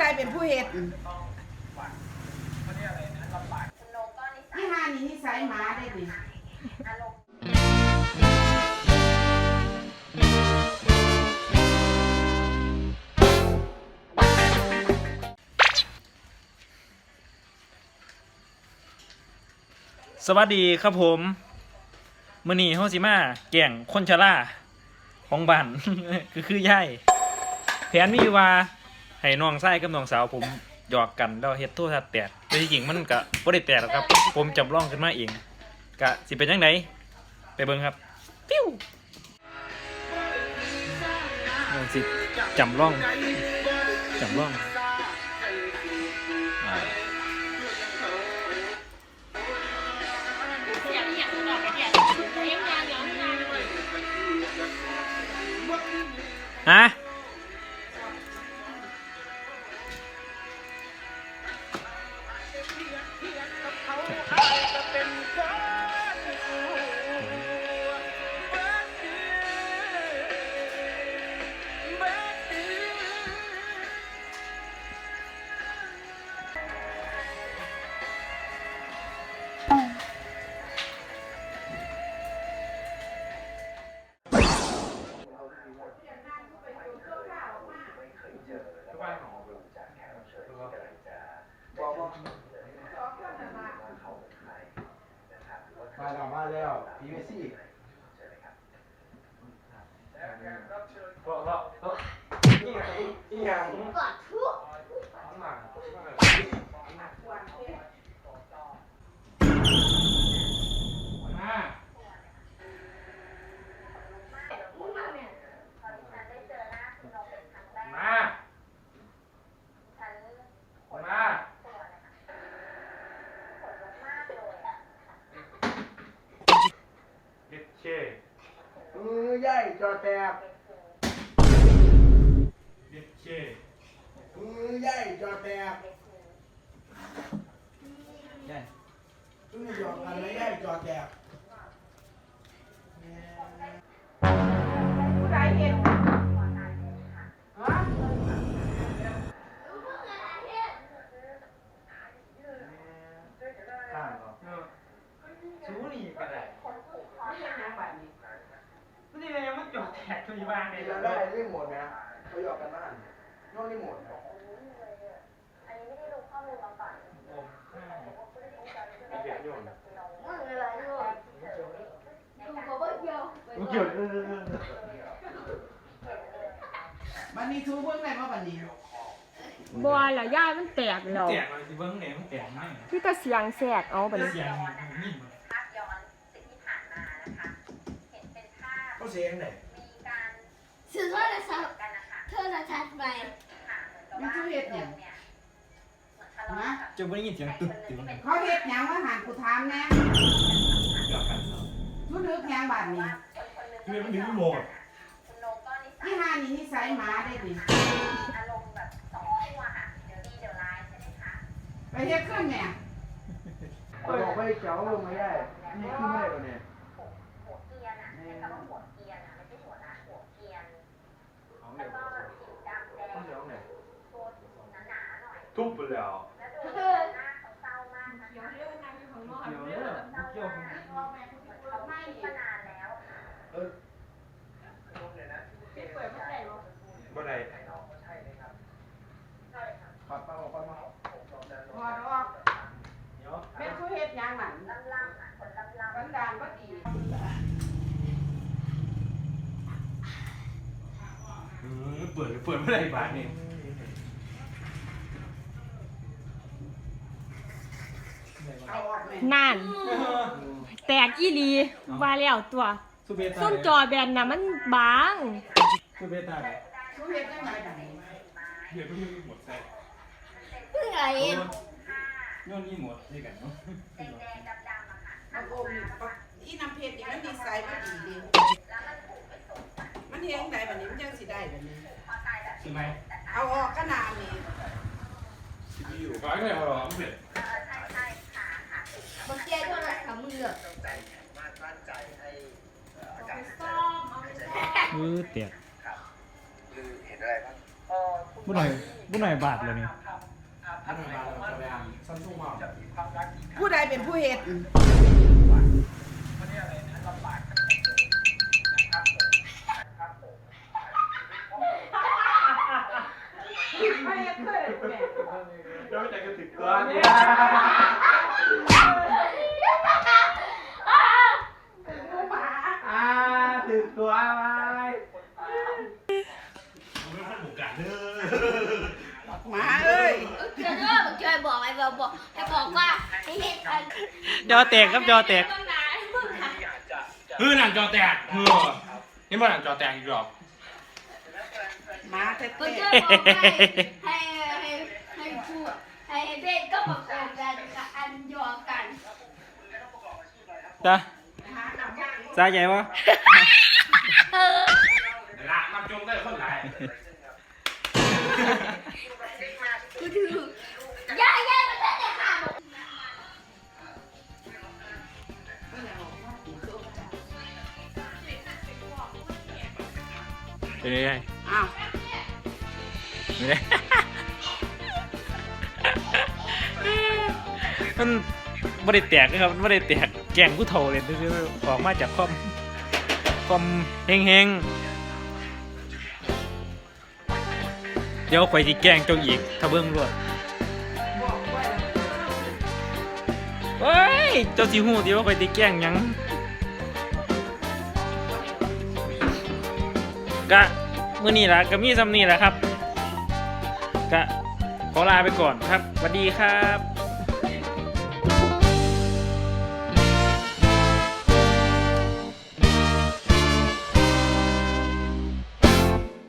ใดเป็นผู้เฮ็ดนี่ฮานี่นิสัยหมาได้ดิสวัสดีครับผมมื้อนี้เฮาสิมาแก่งคนชราของบ้านก็คือยายแผนมีอยู่ว่า ให้น้องชายกับน้องสาวผมหยอกกันแล้วเฮ็ดโทรทัศน์แตกแต่ที่จริงมันก็บ่ได้แตกหรอกครับ ผมจำลองขึ้นมาเองก็สิเป็นจังไดไปเบิ่งครับปิ้วเอาสิจำลองจำลองอ่าฮะ แล้วมาแล้วพีวีซีอีหยังอีหยังมา มา มา เด็ดเช่ มือใหญ่จอแตกเด็ดเช่มือใหญ่จอแตกใหญ่มือหยอกกันไม่ใหญ่จอแตกผู้ใดเฮ็ดฮะข้างเหรอชูนี่ก็ได้ไม่เฮ็ดหยังบัดนี้ นี่เลยยังไม่จอดแตกทุยบ้านเลยเราได้รีโมทนะเขาหยอกกันบ้านนอกรีโมทนะเด็ดโยนเกี่ยวบัดนี้ทูเบิ่งได้บ่บัดนี้บัวละย่ายมันแตกแล้วแตกเลยสิเบิ้งเนี่ยมันแตกไหมพี่ก็เสียงแสกเอาไปเลยเสียงนิ่ม เขาเสียงไหนซื้อโทรศัพท์โทรศัพท์ใหม่มันผู้เฮ็ดหยังฮะจะไม่ได้ยินเสียงตึ๊ดตึ๊ดเขาเฮ็ดหยังว่าหันกูถามแน่หยอกกันเนาะทุนึกหยังบัดนี้คือมันดึงโหมดนี่ฮานี่นิสัยหมาได้ดิไปเฮ็ดเครื่องแหน่บอกไปเจ้าลงไม่ได้นี่ขึ้นไม่ได้ตัวเนี่ยเอาเดี๋ยวต้องเดี๋ยวไหน ทุบไปแล้วเดี๋ยวเนี่ยเกี่ยวเออบ่ได้ปัดมาออกปัดมาอดอกเดี๋ยวแม่นผู้เฮ็ดหยังนั่นสันดานบ่ดีเออเปิดเปิดไม่ได้บาทนี่ นั่น แตกอีหลีว่าแล้วตัว สุเบตาส้มจอแบนน่ะมันบาง สุเบตาเลยผู้เฮ็ดจังไดบัดนี้เดี๋ยวเพิ่งหมดใส่เพิ่งอะไรโยนนี่หมดด้วยกันเนาะเอาโอมนี่ปะอีน้ำเพชรนี่มันนิสัยบ่ดีดิมันเฮ็ดจังไดบัดนี้มันจังสิได้บัดนี้ ใช่ไหมเอาออกก็นานนี่ อยู่ก้อยไม่เอาหรอกเสร็จบางที โทรศัพท์มือมือเตียกคือเห็นอะไรบ้างเมื่อไหร่บุหน่อยบาทเลยนี่มันมาแล้วจะไปอ่านซัมซุงมาผู้ใดเป็นผู้เฮ็ดไม่เฮ็ดเลยแม่เดี๋ยวจะกระติกตัวอ่าถึงตัวไว้ หมาเอ้ยเจ้าเด้อช่วยบอกไอ้บอกบอกให้บอกว่าให้เห็นกันจอแตกครับจอแตกต้องนานต้องนานเฮ้ยหนังจอแตกเฮ้ยนี่มันหนังจอแตกอีกรอบหมาแท้เพื่อนๆบอกให้ให้ให้ให้พูดให้เบนก็บอกกันกับอันยอกันจ้าซาใหญ่วะละมันจงได้คนไหน กูถือย่าย่ามันได้เลยค่ะเป็นไงอ้าวไม่ได้ มันไม่ได้แตกนะครับมันไม่ได้แตกแกงผู้เฒ่าเลยคือออกมาจากความความเฮงเฮงๆ เดี๋ยวข่อยสิแกล้งเจ้าอีก ถ้าเบิ่งรวดเฮ้ย เจ้าสิฮู้เดี๋ยวข่อยสิแกล้งหยังกะมื้อนี้ล่ะก็มีซำนี้แหละครับ กะขอลาไปก่อนครับสวัสดีครับ